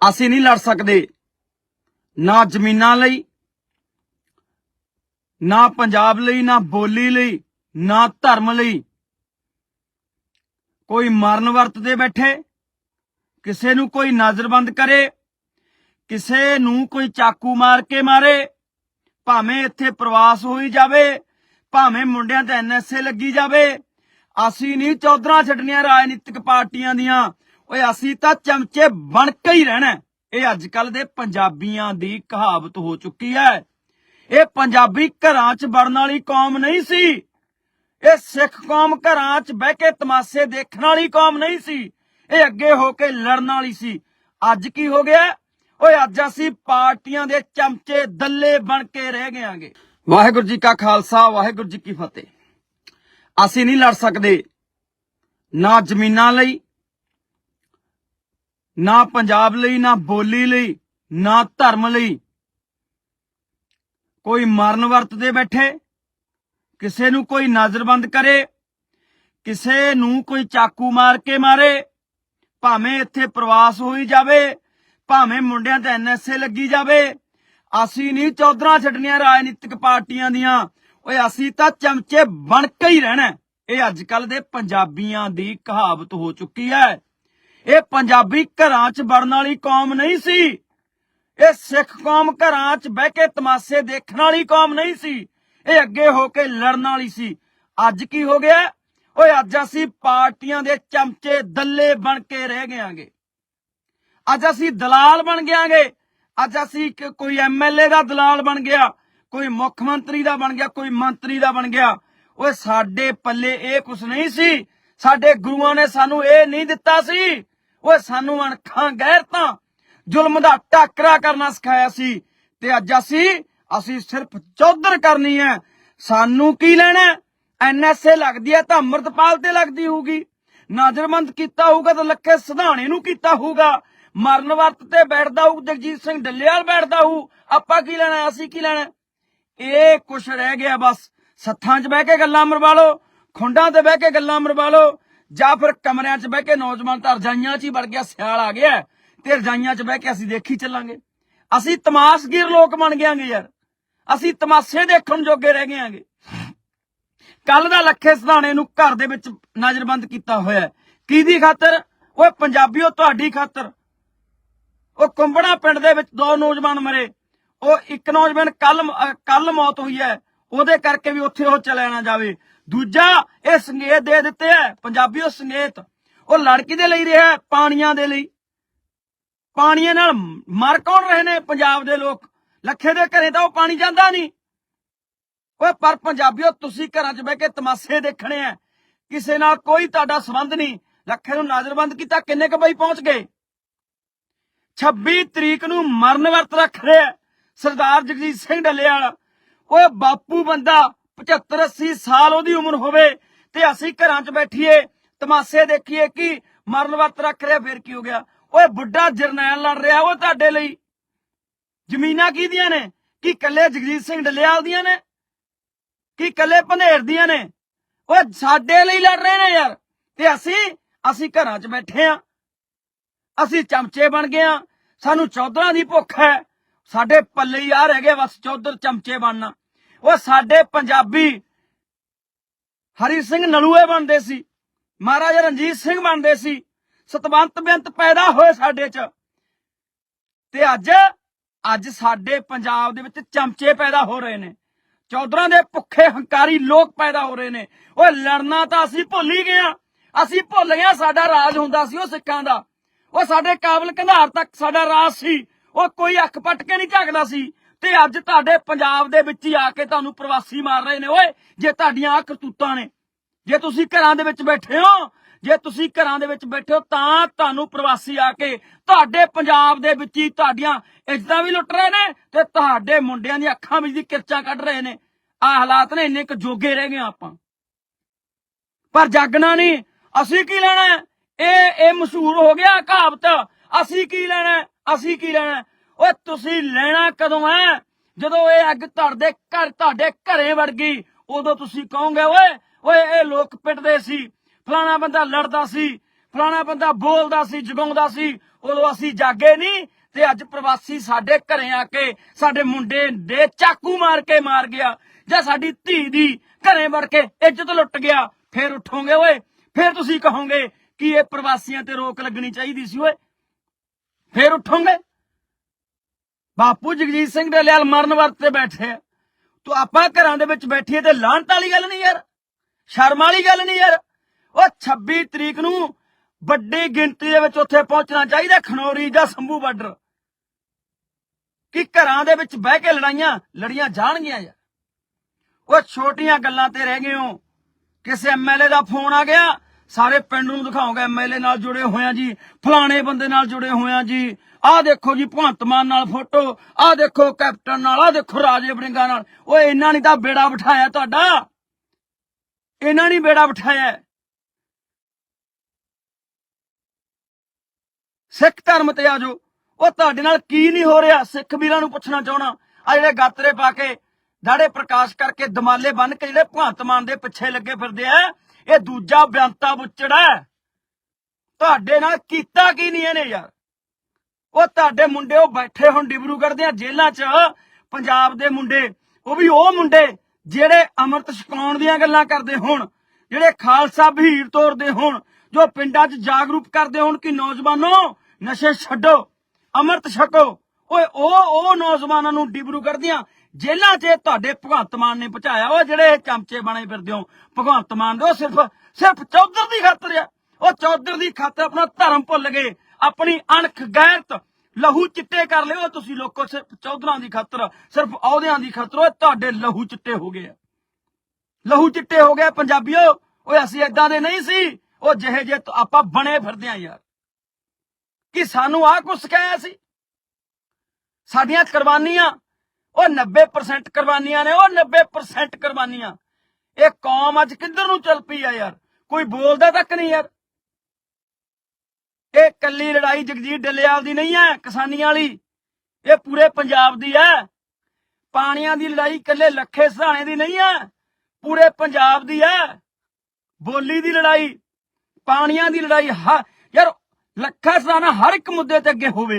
ਅਸੀਂ ਨਹੀਂ ਲੜ ਸਕਦੇ। ਨਾ ਜ਼ਮੀਨਾਂ ਲਈ, ਨਾ ਪੰਜਾਬ ਲਈ, ਨਾ ਬੋਲੀ ਲਈ, ਨਾ ਧਰਮ ਲਈ। ਕੋਈ ਮਰਨ ਵਰਤ ਤੇ ਬੈਠੇ, ਕਿਸੇ ਨੂੰ ਕੋਈ ਨਜ਼ਰਬੰਦ ਕਰੇ, ਕਿਸੇ ਨੂੰ ਕੋਈ ਚਾਕੂ ਮਾਰ ਕੇ ਮਾਰੇ, ਭਾਵੇਂ ਇੱਥੇ ਪ੍ਰਵਾਸ ਹੋਈ ਜਾਵੇ, ਭਾਵੇਂ ਮੁੰਡਿਆਂ ਤੇ ਐਨਐਸਏ ਲੱਗੀ ਜਾਵੇ। ਅਸੀਂ ਨਹੀਂ ਚੌਧਰਾਂ ਛੱਡਣੀਆਂ ਰਾਜਨੀਤਿਕ ਪਾਰਟੀਆਂ ਦੀਆਂ। ਓਏ ਅਸੀਂ ਤਾਂ ਚਮਚੇ ਬਣ ਕੇ ਹੀ ਰਹਿਣਾ ਇਹ ਅੱਜ ਕੱਲ ਦੇ ਪੰਜਾਬੀਆਂ ਦੀ ਕਹਾਵਤ ਹੋ ਚੁੱਕੀ ਹੈ। ਇਹ ਪੰਜਾਬੀ ਘਰਾਂ 'ਚ ਵੜਨ ਵਾਲੀ ਕੌਮ ਨਹੀਂ ਸੀ। ਇਹ ਸਿੱਖ ਕੌਮ ਘਰਾਂ 'ਚ ਬਹਿ ਕੇ ਤਮਾਸ਼ੇ ਦੇਖਣ ਵਾਲੀ ਕੌਮ ਨਹੀਂ ਸੀ। ਇਹ ਅੱਗੇ ਹੋ ਕੇ ਲੜਨ ਵਾਲੀ ਸੀ। ਅੱਜ ਕੀ ਹੋ ਗਿਆ? ਓਏ ਅੱਜ ਅਸੀਂ ਪਾਰਟੀਆਂ ਦੇ ਚਮਚੇ ਦੱਲੇ ਬਣ ਕੇ ਰਹਿ ਗਏਾਂਗੇ ਵਾਹਿਗੁਰੂ ਜੀ ਕਾ ਖਾਲਸਾ, ਵਾਹਿਗੁਰੂ ਜੀ ਕੀ ਫਤਿਹ। ਅਸੀਂ ਨਹੀਂ ਲੜ ਸਕਦੇ। ਨਾ ਜ਼ਮੀਨਾਂ ਲਈ ਨਾ ਪੰਜਾਬ ਲਈ, ਨਾ ਬੋਲੀ ਲਈ, ਨਾ ਧਰਮ ਲਈ। ਕੋਈ ਮਰਨ ਵਰਤ ਤੇ ਬੈਠੇ, ਕਿਸੇ ਨੂੰ ਕੋਈ ਨਜ਼ਰਬੰਦ ਕਰੇ, ਕਿਸੇ ਨੂੰ ਕੋਈ ਚਾਕੂ ਮਾਰ ਕੇ ਮਾਰੇ, ਭਾਵੇਂ ਇੱਥੇ ਪ੍ਰਵਾਸ ਹੋਈ ਜਾਵੇ, ਭਾਵੇਂ ਮੁੰਡਿਆਂ ਤੇ ਐਨਐਸਏ ਲੱਗੀ ਜਾਵੇ, ਅਸੀਂ ਨਹੀਂ ਚੌਧਰਾਂ ਛੱਡਣੀਆਂ ਰਾਜਨੀਤਿਕ ਪਾਰਟੀਆਂ ਦੀਆਂ। ਓਏ, ਅਸੀਂ ਤਾਂ ਚਮਚੇ ਬਣ ਕੇ ਹੀ ਰਹਿਣਾ ਇਹ ਅੱਜ ਕੱਲ ਦੇ ਪੰਜਾਬੀਆਂ ਦੀ ਕਹਾਵਤ ਹੋ ਚੁੱਕੀ ਹੈ ਇਹ ਪੰਜਾਬੀ ਘਰਾਂ 'ਚ ਵੜਨ ਵਾਲੀ ਕੌਮ ਨਹੀਂ ਸੀ। ਇਹ ਸਿੱਖ ਕੌਮ ਘਰਾਂ 'ਚ ਬਹਿ ਕੇ ਤਮਾਸ਼ੇ ਦੇਖਣ ਵਾਲੀ ਕੌਮ ਨਹੀਂ ਸੀ। ਇਹ ਅੱਗੇ ਹੋ ਕੇ ਲੜਨ ਵਾਲੀ ਸੀ। ਅੱਜ ਕੀ ਹੋ ਗਿਆ? ਓਏ, ਅੱਜ ਅਸੀਂ ਪਾਰਟੀਆਂ ਦੇ ਚਮਚੇ ਦੱਲੇ ਬਣ ਕੇ ਰਹਿ ਗਏਾਂਗੇ ਅੱਜ ਅਸੀਂ ਦਲਾਲ ਬਣ ਗਿਆਂਗੇ। ਅੱਜ ਅਸੀਂ ਇੱਕ ਕੋਈ ਐਮਐਲਏ ਦਾ ਦਲਾਲ ਬਣ ਗਿਆ, ਕੋਈ ਮੁੱਖ ਮੰਤਰੀ ਦਾ ਬਣ ਗਿਆ, ਕੋਈ ਮੰਤਰੀ ਦਾ ਬਣ ਗਿਆ। ਓਏ, ਸਾਡੇ ਪੱਲੇ ਇਹ ਕੁਛ ਨਹੀਂ ਸੀ। ਸਾਡੇ ਗੁਰੂਆਂ ਨੇ ਸਾਨੂੰ ਇਹ ਨਹੀਂ ਦਿੱਤਾ ਸੀ ਓਏ ਸਾਨੂੰ ਅਣਖਾਂ ਗੈਰਤਾਂ ਜ਼ੁਲਮ ਦਾ ਟਾਕਰਾ ਕਰਨਾ ਸਿਖਾਇਆ ਸੀ ਤੇ ਅੱਜ ਅਸੀਂ ਅਸੀਂ ਸਿਰਫ ਚੌਧਰ ਕਰਨੀ ਹੈ। ਸਾਨੂੰ ਕੀ ਲੈਣਾ ਐਨਐਸਏ ਲੱਗਦੀ ਹੈ ਤਾਂ ਅੰਮ੍ਰਿਤਪਾਲ ਤੇ ਲੱਗਦੀ ਹੋਊਗੀ। ਨਜ਼ਰਬੰਦ ਕੀਤਾ ਹੋਊਗਾ ਤਾਂ ਲੱਖੇ ਸਿਧਾਣੇ ਨੂੰ ਕੀਤਾ ਹੋਊਗਾ। ਮਰਨ ਵਰਤ ਤੇ ਬੈਠਦਾ ਹੋਊ, ਜਗਜੀਤ ਸਿੰਘ ਡੱਲੇਵਾਲ ਬੈਠਦਾ ਹੋਊ। ਆਪਾਂ ਕੀ ਲੈਣਾ ਅਸੀਂ ਕੀ ਲੈਣਾ ਇਹ ਕੁਛ ਰਹਿ ਗਿਆ ਬਸ। ਸੱਥਾਂ 'ਚ ਬਹਿ ਕੇ ਗੱਲਾਂ ਮਰਵਾ ਲਓ, ਖੁੰਡਾਂ ਤੇ ਬਹਿ ਕੇ ਗੱਲਾਂ ਮਰਵਾ ਲਓ। ਜਾਂ ਫਿਰ ਕਮਰਿਆਂ 'ਚ ਬਹਿ ਕੇ ਨੌਜਵਾਨ ਤਾਂ ਰਜਾਈਆਂ 'ਚ ਹੀ ਵੜ ਗਿਆ, ਸਿਆਲ ਆ ਗਿਆ। ਤੇ ਰਜਾਈਆਂ 'ਚ ਬਹਿ ਕੇ ਅਸੀਂ ਦੇਖੀ ਚੱਲਾਂਗੇ। ਅਸੀਂ ਤਮਾਸ਼ਗੀਰ ਲੋਕ ਬਣ ਗਿਆਂਗੇ ਯਾਰ। ਅਸੀਂ ਤਮਾਸ਼ੇ ਦੇਖਣ ਜੋਗੇ ਰਹਿ ਗਏਾਂਗੇ ਕੱਲ ਦਾ ਲੱਖੇ ਸਿਧਾਣੇ ਨੂੰ ਘਰ ਦੇ ਵਿੱਚ ਨਜ਼ਰਬੰਦ ਕੀਤਾ ਹੋਇਆ ਕਿਹਦੀ ਖਾਤਰ? ਓਏ ਪੰਜਾਬੀਓ, ਤੁਹਾਡੀ ਖਾਤਰ। ਉਹ ਕੁੰਬੜਾ ਪਿੰਡ ਦੇ ਵਿੱਚ ਦੋ ਨੌਜਵਾਨ ਮਰੇ। ਉਹ ਇੱਕ ਨੌਜਵਾਨ ਕੱਲ ਕੱਲ ਮੌਤ ਹੋਈ ਹੈ। ਉਹਦੇ ਕਰਕੇ ਵੀ ਉੱਥੇ ਉਹ ਚਲਿਆ ਨਾ ਜਾਵੇ। ਦੂਜਾ ਇਹ ਸੰਗੇਤ ਦੇ ਦਿੱਤੇ ਹੈ ਪੰਜਾਬੀਓ ਸੰਗੇਤ। ਉਹ ਲੜਕੀ ਦੇ ਲਈ ਰਿਹਾ ਹੈ, ਪਾਣੀਆਂ ਦੇ ਲਈ। ਪਾਣੀਆਂ ਨਾਲ ਮਰ ਕੌਣ ਰਹੇ ਨੇ ਪੰਜਾਬ ਦੇ ਲੋਕ? ਲੱਖੇ ਦੇ ਘਰੇ ਤਾਂ ਉਹ ਪਾਣੀ ਜਾਂਦਾ ਨਹੀਂ। ਓਏ ਪਰ ਪੰਜਾਬੀਓ ਤੁਸੀਂ ਘਰਾਂ 'ਚ ਬਹਿ ਕੇ ਤਮਾਸ਼ੇ ਦੇਖਣੇ ਆ ਕਿਸੇ ਨਾਲ ਕੋਈ ਤੁਹਾਡਾ ਸੰਬੰਧ ਨਹੀਂ। ਲੱਖੇ ਨੂੰ ਨਜ਼ਰਬੰਦ ਕੀਤਾ ਕਿੰਨੇ ਕ ਬਈ ਪਹੁੰਚ ਗਏ? 26 ਤਰੀਕ ਨੂੰ ਮਰਨ ਵਰਤ ਰੱਖ ਰਿਹਾ ਸਰਦਾਰ ਜਗਜੀਤ ਸਿੰਘ ਡੱਲੇਵਾਲ। ਓਏ ਬਾਪੂ ਬੰਦਾ 75 80 ਸਾਲ ਉਹਦੀ ਉਮਰ ਹੋਵੇ ਤੇ ਅਸੀਂ ਘਰਾਂ 'ਚ ਬੈਠੀਏ, ਤਮਾਸ਼ੇ ਦੇਖੀਏ ਕਿ ਮਰਨ ਵਰਤ ਰੱਖ ਰਿਹਾ, ਫਿਰ ਕੀ ਹੋ ਗਿਆ? ਓਏ ਬੁੱਢਾ ਜਰਨੈਲ ਲੜ ਰਿਹਾ ਉਹ ਤੁਹਾਡੇ ਲਈ। ਜ਼ਮੀਨਾਂ ਕਿਹਦੀਆਂ ਨੇ? ਕੀ ਕੱਲੇ ਜਗਜੀਤ ਸਿੰਘ ਡੱਲੇਵਾਲ ਦੀਆਂ ਨੇ? ਕੀ ਕੱਲੇ ਭੰਦੇਰ ਦੀਆਂ ਨੇ? ਓਏ ਸਾਡੇ ਲਈ ਲੜ ਰਹੇ ਨੇ ਯਾਰ। ਤੇ ਅਸੀਂ ਅਸੀਂ ਘਰਾਂ 'ਚ ਬੈਠੇ ਆ। ਅਸੀਂ ਚਮਚੇ ਬਣ ਗਏ ਆ। ਸਾਨੂੰ ਚੌਧਰਾਂ ਦੀ ਭੁੱਖ ਹੈ। ਸਾਡੇ ਪੱਲੇ ਹੀ ਆ ਰਹਿ ਗਏ ਬਸ ਚੌਧਰ ਚਮਚੇ ਬਣਨਾ। ਉਹ ਸਾਡੇ ਪੰਜਾਬੀ ਹਰੀ ਸਿੰਘ ਨਲੂਏ ਬਣਦੇ ਸੀ। ਮਹਾਰਾਜਾ ਰਣਜੀਤ ਸਿੰਘ ਬਣਦੇ ਸੀ। ਸਤਵੰਤ ਬੇਅੰਤ ਪੈਦਾ ਹੋਏ ਸਾਡੇ 'ਚ। ਤੇ ਅੱਜ ਅੱਜ ਸਾਡੇ ਪੰਜਾਬ ਦੇ ਵਿੱਚ ਚਮਚੇ ਪੈਦਾ ਹੋ ਰਹੇ ਨੇ। ਚੌਧਰਾਂ ਦੇ ਭੁੱਖੇ ਹੰਕਾਰੀ ਲੋਕ ਪੈਦਾ ਹੋ ਰਹੇ ਨੇ। ਓਏ ਲੜਨਾ ਤਾਂ ਅਸੀਂ ਭੁੱਲ ਹੀ ਗਏ ਆ। ਅਸੀਂ ਭੁੱਲ ਗਏ ਸਾਡਾ ਰਾਜ ਹੁੰਦਾ ਸੀ ਉਹ ਸਿੱਖਾਂ ਦਾ। ਉਹ ਸਾਡੇ ਕਾਬਲ ਕੰਧਾਰ ਤੱਕ ਸਾਡਾ ਰਾਜ ਸੀ। ਉਹ ਕੋਈ ਅੱਖ ਪੱਟ ਕੇ ਨਹੀਂ ਝਾਕਦਾ ਸੀ। ਤੇ ਅੱਜ ਤੁਹਾਡੇ ਪੰਜਾਬ ਦੇ ਵਿੱਚ ਹੀ ਆ ਕੇ ਤੁਹਾਨੂੰ ਪ੍ਰਵਾਸੀ ਮਾਰ ਰਹੇ ਨੇ, ਓਏ, ਜੇ ਤੁਹਾਡੀਆਂ ਆਹ ਕਰਤੂਤਾਂ ਨੇ। ਜੇ ਤੁਸੀਂ ਘਰਾਂ ਦੇ ਵਿੱਚ ਬੈਠੇ ਹੋ, ਜੇ ਤੁਸੀਂ ਘਰਾਂ ਦੇ ਵਿੱਚ ਬੈਠੇ ਹੋ, ਤਾਂ ਤੁਹਾਨੂੰ ਪ੍ਰਵਾਸੀ ਆ ਕੇ ਤੁਹਾਡੇ ਪੰਜਾਬ ਦੇ ਵਿੱਚ ਹੀ ਤੁਹਾਡੀਆਂ ਇੱਜ਼ਤਾਂ ਵੀ ਲੁੱਟ ਰਹੇ ਨੇ ਤੇ ਤੁਹਾਡੇ ਮੁੰਡਿਆਂ ਦੀਆਂ ਅੱਖਾਂ ਵਿੱਚ ਦੀ ਕਿਰਚਾਂ ਕੱਢ ਰਹੇ ਨੇ। ਆ ਹਾਲਾਤ ਨੇ, ਇੰਨੇ ਕੁ ਜੋਗੇ ਰਹਿ ਗਏ ਆਪਾਂ। ਪਰ ਜਾਗਣਾ ਨਹੀਂ, ਅਸੀਂ ਕੀ ਲੈਣਾ? ਇਹ ਇਹ ਮਸ਼ਹੂਰ ਹੋ ਗਿਆ ਕਹਾਵਤ, ਅਸੀਂ ਕੀ ਲੈਣਾ, ਅਸੀਂ ਕੀ ਲੈਣਾ? ਓਏ ਤੁਸੀਂ ਲੈਣਾ ਕਦੋਂ ਹੈ ਜਦੋਂ ਇਹ ਅੱਗ ਤੁਹਾਡੇ ਘਰ, ਤੁਹਾਡੇ ਘਰੇ ਵੜ ਗਈ, ਉਦੋਂ ਤੁਸੀਂ ਕਹੋਗੇ, ਓਏ ਓਏ, ਇਹ ਲੋਕ ਪਿੱਟਦੇ ਸੀ, ਫਲਾਣਾ ਬੰਦਾ ਲੜਦਾ ਸੀ, ਫਲਾਣਾ ਬੰਦਾ ਬੋਲਦਾ ਸੀ, ਜਗਾਉਂਦਾ ਸੀ, ਉਦੋਂ ਅਸੀਂ ਜਾਗੇ ਨਹੀਂ ਤੇ ਅੱਜ ਪ੍ਰਵਾਸੀ ਸਾਡੇ ਘਰੇ ਆ ਕੇ, ਸਾਡੇ ਮੁੰਡੇ ਦੇ ਚਾਕੂ ਮਾਰ ਕੇ ਮਾਰ ਗਿਆ, ਜਾਂ ਸਾਡੀ ਧੀ ਦੀ ਘਰੇ ਵੜ ਕੇ ਇੱਜ਼ਤ ਲੁੱਟ ਗਿਆ, ਫੇਰ ਉਠੋਗੇ, ਓਏ? ਫੇਰ ਤੁਸੀਂ ਕਹੋਗੇ ਕਿ ਇਹ ਪ੍ਰਵਾਸੀਆਂ ਤੇ ਰੋਕ ਲੱਗਣੀ ਚਾਹੀਦੀ ਸੀ, ਓਏ? ਫੇਰ ਉਠੋਗੇ? ਬਾਪੂ ਜਗਜੀਤ ਸਿੰਘ ਡੱਲੇਵਾਲ ਮਰਨ ਵਰਤ ਬੈਠੇ ਆ। ਤੂੰ ਆਪਾਂ ਘਰਾਂ ਦੇ ਵਿੱਚ ਬੈਠੀਏ ਤੇ ਲਾਹਨਤ ਵਾਲੀ ਗੱਲ ਨਹੀਂ ਯਾਰ। ਸ਼ਰਮ ਵਾਲੀ ਗੱਲ ਨਹੀਂ ਯਾਰ। ਉਹ 26 ਤਰੀਕ ਨੂੰ ਵੱਡੀ ਗਿਣਤੀ ਦੇ ਵਿੱਚ ਉੱਥੇ ਪਹੁੰਚਣਾ ਚਾਹੀਦਾ, ਖਨੌਰੀ ਜਾਂ ਸੰਭੂ ਬਾਰਡਰ। ਕਿ ਘਰਾਂ ਦੇ ਵਿੱਚ ਬਹਿ ਕੇ ਲੜਾਈਆਂ, ਲੜੀਆਂ ਜਾਣਗੀਆਂ ਯਾਰ। ਉਹ ਛੋਟੀਆਂ ਗੱਲਾਂ ਤੇ ਰਹਿ ਗਏ ਹੋ। ਕਿਸੇ ਐਮਐਲਏ ਦਾ ਫੋਨ ਆ ਗਿਆ। ਸਾਰੇ ਪਿੰਡ ਨੂੰ ਦਿਖਾਉਂਗਾ। ਐਮਐਲਏ ਨਾਲ ਜੁੜੇ ਹੋਇਆ ਜੀ। ਫਲਾਣੇ ਬੰਦੇ ਨਾਲ ਜੁੜੇ ਹੋਇਆ ਜੀ। ਆਹ ਦੇਖੋ ਜੀ ਭਗਵੰਤ ਮਾਨ ਨਾਲ ਫੋਟੋ ਆਹ ਦੇਖੋ ਕੈਪਟਨ ਨਾਲ ਆਹ ਦੇਖੋ ਰਾਜੇ ਬੜਿੰਗਾ ਨਾਲ। ਓਏ, ਇਹਨਾਂ ਨੇ ਤਾਂ ਬੇੜਾ ਬਿਠਾਇਆ ਤੁਹਾਡਾ। ਇਹਨਾਂ ਨੇ ਬੇੜਾ ਬਿਠਾਇਆ। ਸਿੱਖ ਧਰਮ ਤੇ ਆ ਜਾਓ। ਉਹ ਤੁਹਾਡੇ ਨਾਲ ਕੀ ਨਹੀਂ ਹੋ ਰਿਹਾ? ਸਿੱਖ ਵੀਰਾਂ ਨੂੰ ਪੁੱਛਣਾ ਚਾਹਣਾ ਆ ਜਿਹੜੇ ਗਾਤਰੇ ਪਾ ਕੇ ਦਾੜੇ ਪ੍ਰਕਾਸ਼ ਕਰਕੇ ਦਮਾਲੇ ਬੰਨ ਕੇ ਜਿਹੜੇ ਭਗਵੰਤ ਮਾਨ ਦੇ ਪਿੱਛੇ ਲੱਗੇ ਫਿਰਦੇ ਆ, ਇਹ ਦੂਜਾ ਬਿਆੰਤਾ ਬੁੱਚੜਾ ਤੁਹਾਡੇ ਨਾਲ ਕੀਤਾ ਕੀ ਨਹੀਂ ਇਹਨੇ ਯਾਰ? ਉਹ ਤੁਹਾਡੇ ਮੁੰਡੇ ਉਹ ਬੈਠੇ ਹੁਣ ਡਿਬਰੂਗੜ੍ਹ ਦੀਆਂ ਜੇਲ੍ਹਾਂ 'ਚ, ਪੰਜਾਬ ਦੇ ਮੁੰਡੇ। ਉਹ ਵੀ ਉਹ ਮੁੰਡੇ ਜਿਹੜੇ ਅੰਮ੍ਰਿਤ ਛਕਾਉਣ ਦੀਆਂ ਗੱਲਾਂ ਕਰਦੇ ਹੋਣ, ਜਿਹੜੇ ਖਾਲਸਾ ਬਹੀਰ ਤੋਰਦੇ ਹੋਣ, ਜੋ ਪਿੰਡਾਂ 'ਚ ਜਾਗਰੂਕ ਕਰਦੇ ਹੋਣ ਕਿ ਨੌਜਵਾਨੋ, ਨਸ਼ੇ ਛੱਡੋ, ਅੰਮ੍ਰਿਤ ਛਕੋ। ਓਏ, ਉਹ ਉਹ ਨੌਜਵਾਨਾਂ ਨੂੰ ਡਿਬਰੂਗੜ੍ਹ ਦੀਆਂ ਜੇਲ੍ਹਾਂ 'ਚ ਤੁਹਾਡੇ ਭਗਵੰਤ ਮਾਨ ਨੇ ਪਹੁੰਚਾਇਆ। ਉਹ ਜਿਹੜੇ ਚਮਚੇ ਬਣੇ ਫਿਰਦੇ ਹੋ, ਭਗਵੰਤ ਮਾਨ ਦੇ, ਉਹ ਸਿਰਫ ਸਿਰਫ ਚੌਧਰ ਦੀ ਖਾਤਰ ਆ। ਉਹ ਚੌਧਰ ਦੀ ਖਾਤਰ ਆਪਣਾ ਧਰਮ ਭੁੱਲ ਗਏ। ਆਪਣੀ ਅਣਖ ਗੈਰਤ ਲਹੂ ਚਿੱਟੇ ਕਰ ਲਿਓ ਤੁਸੀਂ ਲੋਕੋ ਸਿਰਫ ਚੌਧਰਾਂ ਦੀ ਖਾਤਰ, ਸਿਰਫ ਅਹੁਦਿਆਂ ਦੀ ਖਾਤਰ ਉਹ ਤੁਹਾਡੇ ਲਹੂ ਚਿੱਟੇ ਹੋ ਗਏ ਆ। ਲਹੂ ਚਿੱਟੇ ਹੋ ਗਏ ਪੰਜਾਬੀਓ, ਓਏ ਅਸੀਂ ਏਦਾਂ ਦੇ ਨਹੀਂ ਸੀ, ਉਹ ਜਿਹੇ ਜੇ ਆਪਾਂ ਬਣੇ ਫਿਰਦੇ ਆ ਯਾਰ। ਕਿ ਸਾਨੂੰ ਆਹ ਕੁਛ ਸਿਖਾਇਆ ਸੀ? ਸਾਡੀਆਂ ਕੁਰਬਾਨੀਆਂ, ਉਹ 90% ਕੁਰਬਾਨੀਆਂ ਨੇ, ਉਹ 90% ਕੁਰਬਾਨੀਆਂ। ਇਹ ਕੌਮ ਅੱਜ ਕਿੱਧਰ ਨੂੰ ਚੱਲ ਪਈ ਆ ਯਾਰ? ਕੋਈ ਬੋਲਦਾ ਤੱਕ ਨਹੀਂ ਯਾਰ। ਇਹ ਕੱਲੀ ਲੜਾਈ ਜਗਜੀਤ ਡੱਲੇਵਾਲ ਦੀ ਨਹੀਂ ਹੈ, ਕਿਸਾਨੀਆਂ ਵਾਲੀ। ਇਹ ਪੂਰੇ ਪੰਜਾਬ ਦੀ ਹੈ। ਪਾਣੀਆਂ ਦੀ ਲੜਾਈ ਕੱਲੇ ਲੱਖੇ ਸਹਾਣੇ ਦੀ ਨਹੀਂ ਹੈ, ਪੂਰੇ ਪੰਜਾਬ ਦੀ ਹੈ। ਬੋਲੀ ਦੀ ਲੜਾਈ, ਪਾਣੀਆਂ ਦੀ ਲੜਾਈ ਯਾਰ, ਲੱਖਾ ਸਹਾਣਾ ਹਰ ਇੱਕ ਮੁੱਦੇ ਤੇ ਅੱਗੇ ਹੋਵੇ,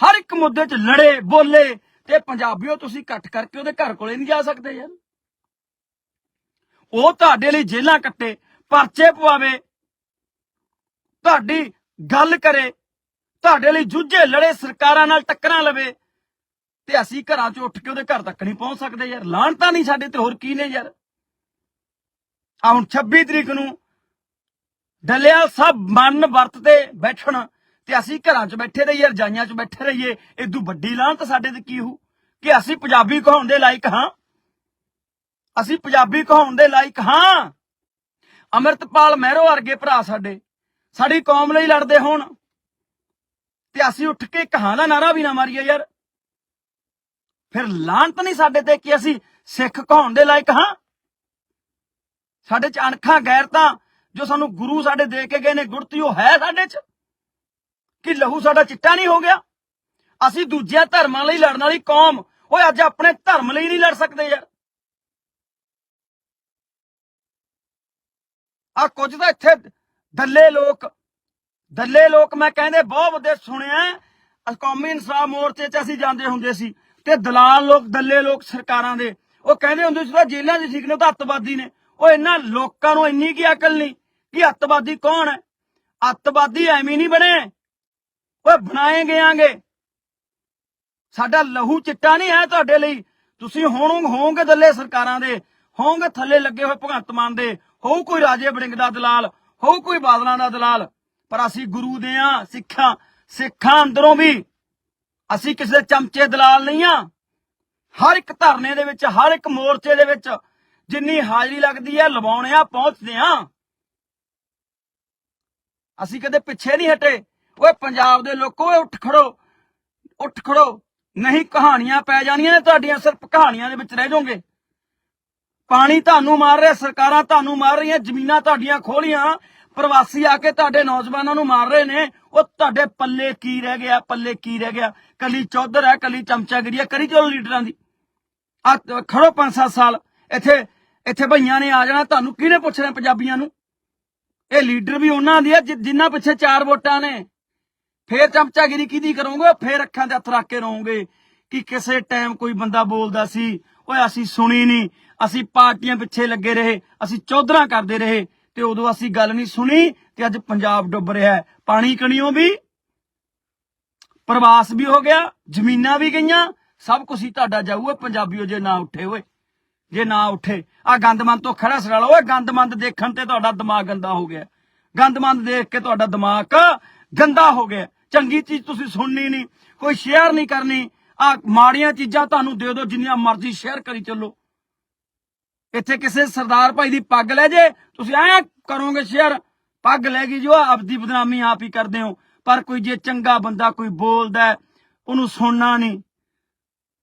ਹਰ ਇੱਕ ਮੁੱਦੇ 'ਚ ਲੜੇ, ਬੋਲੇ, ਤੇ ਪੰਜਾਬੀਓ ਤੁਸੀਂ ਇਕੱਠ ਕਰਕੇ ਉਹਦੇ ਘਰ ਕੋਲੇ ਨਹੀਂ ਜਾ ਸਕਦੇ ਯਾਰ। ਉਹ ਤੁਹਾਡੇ ਲਈ ਜੇਲਾਂ ਕੱਟੇ, ਪਰਚੇ ਪਵਾਵੇ। ਤੁਹਾਡੀ ਗੱਲ ਕਰੇ, ਤੁਹਾਡੇ ਲਈ ਜੂਝੇ ਲੜੇ ਸਰਕਾਰਾਂ ਨਾਲ ਟੱਕਰਾਂ ਲਵੇ, ਤੇ ਅਸੀਂ ਘਰਾਂ 'ਚ ਉੱਠ ਕੇ ਉਹਦੇ ਘਰ ਤੱਕ ਨਹੀਂ ਪਹੁੰਚ ਸਕਦੇ ਯਾਰ। ਲਾਹਣਤਾ ਨਹੀਂ ਸਾਡੇ ਤੇ ਹੋਰ ਕੀ ਨੇ ਯਾਰ। ਆ ਹੁਣ 26 ਤਰੀਕ ਨੂੰ ਡਲਿਆ ਸਭ ਮਨ ਵਰਤ ਤੇ ਬੈਠਣ, ਤੇ ਅਸੀਂ ਘਰਾਂ 'ਚ ਬੈਠੇ ਰਹੀਏ, ਰਜਾਈਆਂ 'ਚ ਬੈਠੇ ਰਹੀਏ ਇਦੋਂ ਵੱਡੀ ਲਾਹਨਤ ਸਾਡੇ ਤੇ ਕੀ ਹੋ ਕਿ ਅਸੀਂ ਪੰਜਾਬੀ ਕਹਾਉਣ ਦੇ ਲਾਇਕ ਹਾਂ? ਅਸੀਂ ਪੰਜਾਬੀ ਕਹਾਉਣ ਦੇ ਲਾਇਕ ਹਾਂ? ਅਮਰਤਪਾਲ ਮਹਿਰੋ ਵਰਗੇ ਭਰਾ ਸਾਡੇ ਸਾਡੀ ਕੌਮ ਲਈ ਲੜਦੇ ਹੋਣ। ਤੇ ਅਸੀਂ ਉੱਠ ਕੇ ਕਹਾਂ ਦਾ ਨਾਰਾ ਵੀ ਨਾ ਮਾਰੀਏ ਯਾਰ। ਫਿਰ ਲਾਹਨਤ ਨਹੀਂ ਸਾਡੇ ਤੇ ਕਿ ਅਸੀਂ ਸਿੱਖ ਕਹਾਉਣ ਦੇ ਲਾਇਕ ਹਾਂ? ਸਾਡੇ ਚ ਅਣਖਾਂ ਗੈਰਤਾਂ ਜੋ ਸਾਨੂੰ ਗੁਰੂ ਸਾਡੇ ਦੇ ਕੇ ਗਏ ਨੇ ਗੁਰਤੀ ਉਹ ਹੈ ਸਾਡੇ ਚ। ਕਿ ਲਹੂ ਸਾਡਾ ਚਿੱਟਾ ਨਹੀਂ ਹੋ ਗਿਆ? ਅਸੀਂ ਦੂਜਿਆਂ ਧਰਮਾਂ ਲਈ ਲੜਨ ਵਾਲੀ ਕੌਮ, ਓਏ ਅੱਜ ਆਪਣੇ ਧਰਮ ਲਈ ਨਹੀਂ ਲੜ ਸਕਦੇ ਯਾਰ। ਆ ਕੁਝ ਤਾਂ ਇੱਥੇ ਦੱਲੇ ਲੋਕ ਦੱਲੇ ਲੋਕ ਮੈਂ ਕਹਿੰਦੇ ਬਹੁਤ ਵੱਡੇ ਸੁਣਿਆ ਕੌਮੀ ਇਨਸਾਫ ਮੋਰਚੇ 'ਚ ਅਸੀਂ ਜਾਂਦੇ ਹੁੰਦੇ ਸੀ ਤੇ ਦਲਾਲ ਲੋਕ ਦੱਲੇ ਲੋਕ ਸਰਕਾਰਾਂ ਦੇ, ਉਹ ਕਹਿੰਦੇ ਹੁੰਦੇ ਸੀ ਤਾਂ ਜੇਲ੍ਹਾਂ 'ਚ ਠੀਕ ਨੇ, ਉਹ ਤਾਂ ਅੱਤਵਾਦੀ ਨੇ। ਉਹ ਇਹਨਾਂ ਲੋਕਾਂ ਨੂੰ ਇੰਨੀ ਕੀ ਅਕਲ ਨਹੀਂ ਕਿ ਅੱਤਵਾਦੀ ਕੌਣ ਹੈ? ਅੱਤਵਾਦੀ ਐਵੇਂ ਨਹੀਂ ਬਣੇ। ਓਏ ਬਣਾਏ ਗਿਆਂਗੇ। ਸਾਡਾ ਲਹੂ ਚਿੱਟਾ ਨਹੀਂ ਹੈ ਤੁਹਾਡੇ ਲਈ। ਤੁਸੀਂ ਹੁਣ ਹੋਵੋਗੇ ਦੱਲੇ ਸਰਕਾਰਾਂ ਦੇ, ਹੋਵੋਗੇ ਥੱਲੇ ਲੱਗੇ ਹੋਏ ਭਗਵੰਤ ਮਾਨ ਦੇ। ਹੋਊ ਕੋਈ ਰਾਜੇ ਬੜਿੰਗ ਦਾ ਦਲਾਲ ਹੋਊ ਕੋਈ ਬਾਦਲਾਂ ਦਾ ਦਲਾਲ, ਪਰ ਅਸੀਂ ਗੁਰੂ ਦੇ ਆ, ਸਿੱਖਾਂ ਸਿੱਖਾਂ ਅੰਦਰੋਂ ਵੀ। ਅਸੀਂ ਕਿਸੇ ਚਮਚੇ ਦਲਾਲ ਨਹੀਂ ਆ। ਹਰ ਇੱਕ ਧਰਨੇ ਦੇ ਵਿੱਚ, ਹਰ ਇੱਕ ਮੋਰਚੇ ਦੇ ਵਿੱਚ ਜਿੰਨੀ ਹਾਜ਼ਰੀ ਲੱਗਦੀ ਹੈ, ਲਵਾਉਣੇ ਆ, ਪਹੁੰਚਦੇ ਆ। ਅਸੀਂ ਕਦੇ ਪਿੱਛੇ ਨਹੀਂ ਹਟੇ। ਓਏ ਪੰਜਾਬ ਦੇ ਲੋਕੋ, ਓਏ ਉੱਠ ਖੜੋ। ਉੱਠ ਖੜੋ। ਨਹੀਂ ਕਹਾਣੀਆਂ ਪੈ ਜਾਣੀਆਂ ਨੇ, ਤੁਹਾਡੀਆਂ ਸਿਰਫ ਕਹਾਣੀਆਂ ਦੇ ਵਿੱਚ ਰਹਿ ਜਾਓਗੇ। ਪਾਣੀ ਤੁਹਾਨੂੰ ਮਾਰ ਰਿਹਾ, ਸਰਕਾਰਾਂ ਤੁਹਾਨੂੰ ਮਾਰ ਰਹੀਆਂ, ਜ਼ਮੀਨਾਂ ਤੁਹਾਡੀਆਂ ਖੋਲੀਆਂ, ਪ੍ਰਵਾਸੀ ਆ ਕੇ ਤੁਹਾਡੇ ਨੌਜਵਾਨਾਂ ਨੂੰ ਮਾਰ ਰਹੇ ਨੇ। ਉਹ ਤੁਹਾਡੇ ਪੱਲੇ ਕੀ ਰਹਿ ਗਿਆ, ਪੱਲੇ ਕੀ ਰਹਿ ਗਿਆ? ਕੱਲੀ ਚੌਧਰ ਹੈ, ਕੱਲੀ ਚਮਚਾਗਿਰੀ ਹੈ, ਕਰੀ ਚਲੋ ਲੀਡਰਾਂ ਦੀ? ਆ, ਖੜੋ 5-7 ਸਾਲ, ਇੱਥੇ ਇੱਥੇ ਭਈਆਂ ਨੇ ਆ ਜਾਣਾ, ਤੁਹਾਨੂੰ ਕਿਹਨੇ ਪੁੱਛਣਾ ਪੰਜਾਬੀਆਂ ਨੂੰ? ਇਹ ਲੀਡਰ ਵੀ ਉਹਨਾਂ ਦੀ ਹੈ, ਜਿ- ਪਿੱਛੇ ਚਾਰ ਵੋਟਾਂ ਨੇ। ਫੇਰ ਚਮਚਾਗਿਰੀ ਕਿਹਦੀ ਕਰੋਗੇ? ਫੇਰ ਅੱਖਾਂ ਤੇ ਹੱਥ ਰੱਖ ਕੇ ਰਹੋਗੇ ਕਿ ਕਿਸੇ ਟਾਈਮ ਕੋਈ ਬੰਦਾ ਬੋਲਦਾ ਸੀ ਓਏ ਅਸੀਂ ਸੁਣੀ ਨਹੀਂ, ਅਸੀਂ ਪਾਰਟੀਆਂ ਪਿੱਛੇ ਲੱਗੇ ਰਹੇ, ਅਸੀਂ ਚੌਧਰਾ ਕਰਦੇ ਰਹੇ, ਤੇ ਉਦੋਂ ਅਸੀਂ ਗੱਲ ਨਹੀਂ ਸੁਣੀ, ਤੇ ਅੱਜ ਪੰਜਾਬ ਡੁੱਬ ਰਿਹਾ ਹੈ। ਪਾਣੀ ਕਣੀਓ ਵੀ, ਪ੍ਰਵਾਸ ਵੀ ਹੋ ਗਿਆ, ਜ਼ਮੀਨਾਂ ਵੀ ਗਈਆਂ, ਸਭ ਕੁਝ ਹੀ ਤੁਹਾਡਾ ਜਾਊਗਾ, ਪੰਜਾਬੀਓ ਜੇ ਨਾ ਉੱਠੇ ਓਏ, ਜੇ ਨਾ ਉੱਠੇ। ਆ ਗੰਦਮੰਦ ਤੋਂ ਖੜਾ ਸੜਾ ਲਓ ਓਏ ਗੰਦਮੰਦ ਦੇਖਣ ਤੇ ਤੁਹਾਡਾ ਦਿਮਾਗ ਗੰਦਾ ਹੋ ਗਿਆ। ਗੰਦਮੰਦ ਦੇਖ ਕੇ ਤੁਹਾਡਾ ਦਿਮਾਗ ਗੰਦਾ ਹੋ ਗਿਆ। ਚੰਗੀ ਚੀਜ਼ ਤੁਸੀਂ ਸੁਣਨੀ ਨਹੀਂ, ਕੋਈ ਸ਼ੇਅਰ ਨਹੀਂ ਕਰਨੀ ਆ ਮਾੜੀਆਂ ਚੀਜ਼ਾਂ ਤੁਹਾਨੂੰ ਦੇ ਦਿਓ, ਜਿੰਨੀਆਂ ਮਰਜ਼ੀ ਸ਼ੇਅਰ ਕਰੀ ਚੱਲੋ। ਇੱਥੇ ਕਿਸੇ ਸਰਦਾਰ ਭਾਈ ਦੀ ਪੱਗ ਲੈ ਜੇ, ਤੁਸੀਂ ਐ ਕਰੋਗੇ ਸ਼ੇਅਰ ਪੱਗ ਲੈ ਗਈ ਜੋ ਆਪਦੀ ਬਦਨਾਮੀ ਆਪ ਹੀ ਕਰਦੇ ਹੋ। ਪਰ ਕੋਈ ਜੇ ਚੰਗਾ ਬੰਦਾ ਕੋਈ ਬੋਲਦਾ ਉਹਨੂੰ ਸੁਣਨਾ ਨਹੀਂ,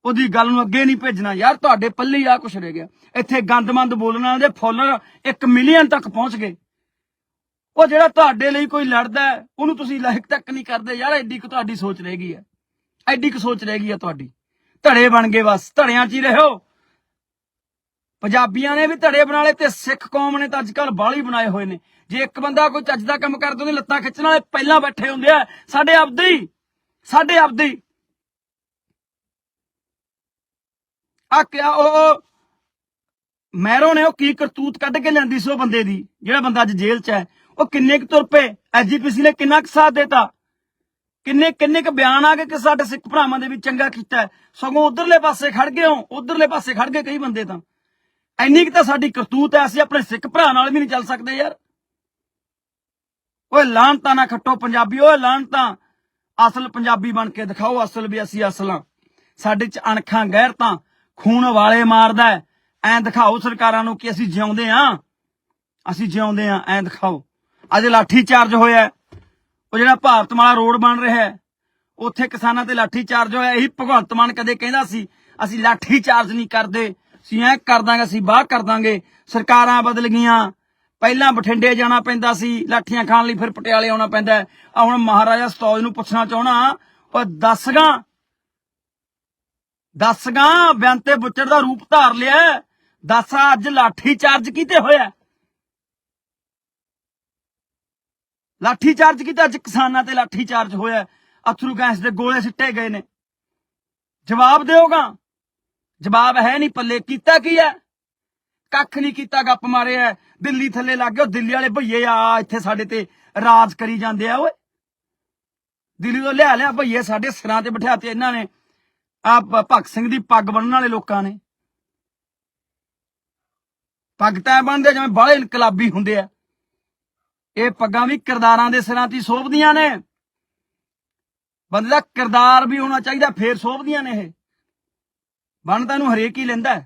ਉਹਦੀ ਗੱਲ ਨੂੰ ਅੱਗੇ ਨਹੀਂ ਭੇਜਣਾ। ਯਾਰ ਤੁਹਾਡੇ ਪੱਲੇ ਆ ਕੁਛ ਰਹਿ ਗਿਆ। ਇੱਥੇ ਗੰਦਮੰਦ ਬੋਲਣਾ ਦੇ ਫੋਲੋਅਰ 1 ਮਿਲੀਅਨ ਤੱਕ ਪਹੁੰਚ ਗਏ। ਉਹ ਜਿਹੜਾ ਤੁਹਾਡੇ ਲਈ ਕੋਈ ਲੜਦਾ ਉਹਨੂੰ ਤੁਸੀਂ ਲਾਇਕ ਤੱਕ ਨਹੀਂ ਕਰਦੇ। ਯਾਰ ਐਡੀ ਕੁ ਤੁਹਾਡੀ ਸੋਚ ਰਹਿ ਗਈ ਹੈ। ਐਡੀ ਕੁ ਸੋਚ ਰਹਿ ਗਈ ਹੈ ਤੁਹਾਡੀ। ਧੜੇ ਬਣ ਗਏ ਬਸ, ਧੜਿਆਂ 'ਚ ਹੀ ਰਹੋ। ਪੰਜਾਬੀਆਂ ਨੇ ਵੀ ਧੜੇ ਬਣਾ ਲਏ ਤੇ ਸਿੱਖ ਕੌਮ ਨੇ ਤਾਂ ਅੱਜ ਕੱਲ ਬਾਲੀ ਬਣਾਏ ਹੋਏ ਨੇ। ਜੇ ਇੱਕ ਬੰਦਾ ਕੋਈ ਚੱਜ ਦਾ ਕੰਮ ਕਰਦਾ, ਉਹਨੇ ਲੱਤਾਂ ਖਿੱਚਣ ਵਾਲੇ ਪਹਿਲਾਂ ਬੈਠੇ ਹੁੰਦੇ ਆ। ਸਾਡੇ ਆਪਦੇ ਹੀ ਸਾਡੇ ਆਪਦੇ। ਹੀ ਆ ਕਿਆ, ਉਹ ਮੈਰੋ ਨੇ ਉਹ ਕੀ ਕਰਤੂਤ ਕੱਢ ਕੇ ਲੈਂਦੀ ਸੀ ਉਹ ਬੰਦੇ ਦੀ, ਜਿਹੜਾ ਬੰਦਾ ਅੱਜ ਜੇਲ੍ਹ 'ਚ ਹੈ। ਉਹ ਕਿੰਨੇ ਕੁ ਤੁਰ ਪਏ ਐਜੀਪੀਸੀ ਨੇ ਕਿੰਨਾ ਕੁ ਸਾਥ ਦਿੱਤਾ। ਕਿੰਨੇ ਕਿੰਨੇ ਕੁ ਬਿਆਨ ਆ ਗਏ ਕਿ ਸਾਡੇ ਸਿੱਖ ਭਰਾਵਾਂ ਦੇ ਵੀ ਚੰਗਾ ਕੀਤਾ ਸਗੋਂ ਉਧਰਲੇ ਪਾਸੇ ਖੜ ਗਏ ਹੋ, ਉਧਰਲੇ ਪਾਸੇ ਖੜ ਗਏ ਕਈ ਬੰਦੇ ਤਾਂ। ਐਨੀ ਕਿ ਤਾਂ ਸਾਡੀ ਕਰਤੂਤ ਐ ਅਸੀਂ ਆਪਣੇ ਸਿੱਖ ਭਰਾ ਨਾਲ ਵੀ ਨਹੀਂ ਚੱਲ ਸਕਦੇ ਯਾਰ। ਓਏ ਲਾਂਤਾ ਨਾ ਖੱਟੋ ਪੰਜਾਬੀ, ਓਏ ਲਾਂਤਾ ਅਸਲ ਪੰਜਾਬੀ ਬਣ ਕੇ ਦਿਖਾਓ, ਅਸਲ ਵੀ ਅਸੀਂ ਅਸਲਾਂ। ਸਾਡੇ ਚ ਅਣਖਾਂ, ਗੈਰਤਾਂ, ਖੂਨ ਵਾਲੇ ਮਾਰਦਾ ਹੈ। ਐਂ ਦਿਖਾਓ ਸਰਕਾਰਾਂ ਨੂੰ ਕਿ ਅਸੀਂ ਜਿਉਂਦੇ ਆਂ ਅਸੀਂ ਜਿਉਂਦੇ ਆਂ ਐਂ ਦਿਖਾਓ। ਅੱਜ ਲਾਠੀ ਚਾਰਜ ਹੋਇਆ ਉਹ ਜਿਹੜਾ ਭਾਰਤਮਾਲਾ ਰੋਡ ਬਣ ਰਿਹਾ ਹੈ, ਉੱਥੇ ਕਿਸਾਨਾਂ ਤੇ ਲਾਠੀ ਚਾਰਜ ਹੋਇਆ। ਇਹੀ ਭਗਵੰਤ ਮਾਨ ਕਦੇ ਕਹਿੰਦਾ ਸੀ, ਅਸੀਂ ਲਾਠੀ ਚਾਰਜ ਨਹੀਂ ਕਰਦੇ, ਅਸੀਂ ਐ ਕਰ ਦਾਂਗੇ, ਅਸੀਂ ਬਾਹ ਕਰ ਦਾਂਗੇ। ਸਰਕਾਰਾਂ ਬਦਲ ਗਈਆਂ। ਪਹਿਲਾਂ ਬਠਿੰਡੇ ਜਾਣਾ ਪੈਂਦਾ ਸੀ, ਲਾਠੀਆਂ ਖਾਣ ਲਈ ਫਿਰ ਪਟਿਆਲੇ ਆਉਣਾ ਪੈਂਦਾ ਆ ਹੁਣ ਮਹਾਰਾਜਾ ਸਤੌਜ ਨੂੰ ਪੁੱਛਣਾ ਚਾਹਣਾ ਉਹ ਦੱਸਗਾ ਦੱਸਗਾ ਬੇਅੰਤੇ ਬੁੱਚੜ ਦਾ ਰੂਪ ਧਾਰ ਲਿਆ ਹੈ। ਅੱਜ ਲਾਠੀ ਚਾਰਜ ਕੀਤੇ ਹੋਇਆ ਲਾਠੀ ਚਾਰਜ ਕੀਤਾ, ਅੱਜ ਕਿਸਾਨਾਂ ਤੇ ਲਾਠੀ ਚਾਰਜ ਹੋਇਆ। ਅਥਰੂ ਗੈਸ ਦੇ ਗੋਲੇ ਸਿੱਟੇ ਗਏ ਨੇ। ਜਵਾਬ ਦਿਓਗਾ? ਜਵਾਬ ਹੈ ਨਹੀਂ, ਪੱਲੇ ਕੀਤਾ ਕੀ ਹੈ? ਕੱਖ ਨਹੀਂ ਕੀਤਾ, ਗੱਪ ਮਾਰਿਆ ਦਿੱਲੀ ਥੱਲੇ ਲੱਗ ਗਿਆ ਦਿੱਲੀ ਵਾਲੇ ਭਈਏ ਆ, ਇੱਥੇ ਸਾਡੇ ਤੇ ਰਾਜ ਕਰੀ ਜਾਂਦੇ ਆ, ਓਏ। ਦਿੱਲੀ ਤੋਂ ਲਿਆ ਲਿਆ ਭਈਏ, ਸਾਡੇ ਸਿਰਾਂ ਤੇ ਬਿਠਾਤੇ ਇਹਨਾਂ ਨੇ। ਆ ਭਗਤ ਸਿੰਘ ਦੀ ਪੱਗ ਬੰਨਣ ਵਾਲੇ ਲੋਕਾਂ ਨੇ। ਪੱਗ ਤਾਂ ਬੰਨਦੇ ਜਿਵੇਂ ਬਾਹਲੇ ਇਨਕਲਾਬੀ ਹੁੰਦੇ ਆ। ਇਹ ਪੱਗਾਂ ਵੀ ਕਿਰਦਾਰਾਂ ਦੇ ਸਿਰਾਂ ਤੇ ਸੋਭਦੀਆਂ ਨੇ। ਬੰਦੇ ਦਾ ਕਿਰਦਾਰ ਵੀ ਹੋਣਾ ਚਾਹੀਦਾ, ਫੇਰ ਸੋਭਦੀਆਂ ਨੇ ਇਹ। ਬਣ ਤਾਂ ਇਹਨੂੰ ਹਰੇਕ ਹੀ ਲੈਂਦਾ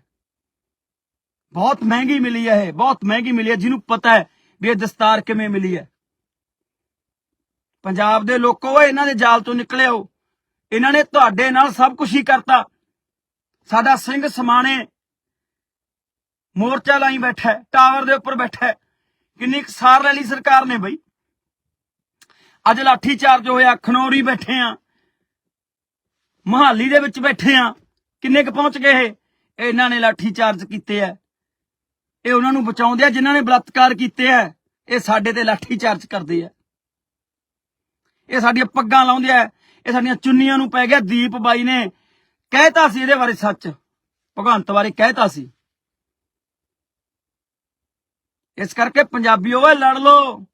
ਬਹੁਤ ਮਹਿੰਗੀ ਮਿਲੀ ਹੈ ਇਹ, ਬਹੁਤ ਮਹਿੰਗੀ ਮਿਲੀ ਹੈ, ਜਿਹਨੂੰ ਪਤਾ ਹੈ ਵੀ ਇਹ ਦਸਤਾਰ ਕਿਵੇਂ ਮਿਲੀ ਹੈ। ਪੰਜਾਬ ਦੇ ਲੋਕੋ ਇਹਨਾਂ ਦੇ ਜਾਲ ਤੋਂ ਨਿਕਲਿਓ। ਇਹਨਾਂ ਨੇ ਤੁਹਾਡੇ ਨਾਲ ਸਭ ਕੁਝ ਹੀ ਕਰਤਾ। ਸਾਡਾ ਸਿੰਘ ਸਮਾਣੇ ਮੋਰਚਾ ਲਾਈ ਬੈਠਾ ਟਾਵਰ ਦੇ ਉੱਪਰ ਬੈਠਾ ਕਿੰਨੀ ਕੁ ਸਾਰ ਲੈ ਲਈ ਸਰਕਾਰ ਨੇ ਬਈ? ਅੱਜ ਲਾਠੀ ਚਾਰਜ ਹੋਇਆ ਖਨੌਰੀ ਬੈਠੇ ਆ। ਮਹਾਲੀ ਦੇ ਵਿੱਚ ਬੈਠੇ ਆ। ਕਿੰਨੇ ਕੁ ਪਹੁੰਚ ਗਏ ਇਹ? ਇਹਨਾਂ ਨੇ ਲਾਠੀ ਚਾਰਜ ਕੀਤੇ ਆ ਇਹ ਉਹਨਾਂ ਨੂੰ ਬਚਾਉਂਦੇ ਆ, ਜਿਨ੍ਹਾਂ ਨੇ ਬਲਾਤਕਾਰ ਕੀਤੇ ਆ ਇਹ ਸਾਡੇ ਤੇ ਲਾਠੀ ਚਾਰਜ ਕਰਦੇ ਆ ਇਹ ਸਾਡੀਆਂ ਪੱਗਾਂ ਲਾਉਂਦੇ ਆ ਇਹ ਸਾਡੀਆਂ ਚੁੰਨੀਆਂ ਨੂੰ ਪੈ ਗਿਆ ਦੀਪ ਬਾਈ ਨੇ। ਕਹਿਤਾ ਸੀ ਇਹਦੇ ਬਾਰੇ ਸੱਚ। ਭਗਵੰਤ ਬਾਰੇ ਕਹਿਤਾ ਸੀ। ਇਸ ਕਰਕੇ ਪੰਜਾਬੀ ਓਏ ਲੜ ਲੋ,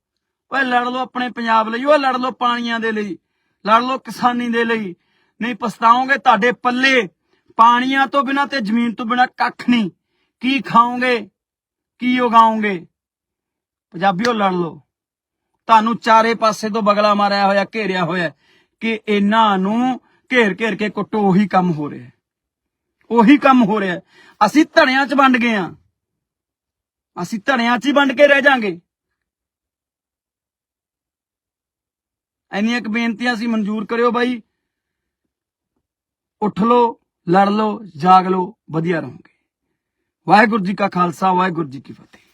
ਓਏ ਲੜ ਲੋ ਆਪਣੇ ਪੰਜਾਬ ਲਈ, ਓਏ ਲੜ ਲੋ ਪਾਣੀਆਂ ਦੇ ਲਈ, ਲੜ ਲੋ ਕਿਸਾਨੀ ਦੇ ਲਈ। ਨਹੀਂ ਪਛਤਾਓਗੇ ਤੁਹਾਡੇ ਪੱਲੇ, ਪਾਣੀਆਂ ਤੋਂ ਬਿਨਾ ਤੇ ਜ਼ਮੀਨ ਤੋਂ ਬਿਨਾ ਕੱਖ ਨਹੀਂ। ਕੀ ਖਾਓਗੇ, ਕੀ ਉਗਾਓਗੇ? ਪੰਜਾਬੀਓ ਲੜ ਲੋ। ਤੁਹਾਨੂੰ ਚਾਰੇ ਪਾਸੇ ਤੋਂ ਬਗਲਾ ਮਾਰਿਆ ਹੋਇਆ, ਘੇਰਿਆ ਹੋਇਆ ਕਿ ਇਹਨਾਂ ਨੂੰ ਘੇਰ ਘੇਰ ਕੇ ਕੁੱਟੋ, ਉਹੀ ਕੰਮ ਹੋ ਰਿਹਾ। ਉਹੀ ਕੰਮ ਹੋ ਰਿਹਾ। ਅਸੀਂ ਧੜਿਆਂ 'ਚ ਵੰਡ ਗਏ ਆ। ਅਸੀਂ ਧੜਿਆਂ 'ਚ ਹੀ ਵੰਡ ਕੇ ਰਹਿ ਜਾਾਂਗੇ। ਇੰਨੀਆਂ ਕੁ ਬੇਨਤੀਆਂ ਅਸੀਂ ਮਨਜ਼ੂਰ ਕਰਿਓ ਬਾਈ। ਉੱਠ ਲੋ ਲੜ ਲੋ ਜਾਗ ਲੋ ਵਧੀਆ ਰਹੋਗੇ। ਵਾਹਿਗੁਰੂ ਜੀ ਕਾ ਖਾਲਸਾ, ਵਾਹਿਗੁਰੂ ਜੀ ਕੀ ਫਤਿਹ।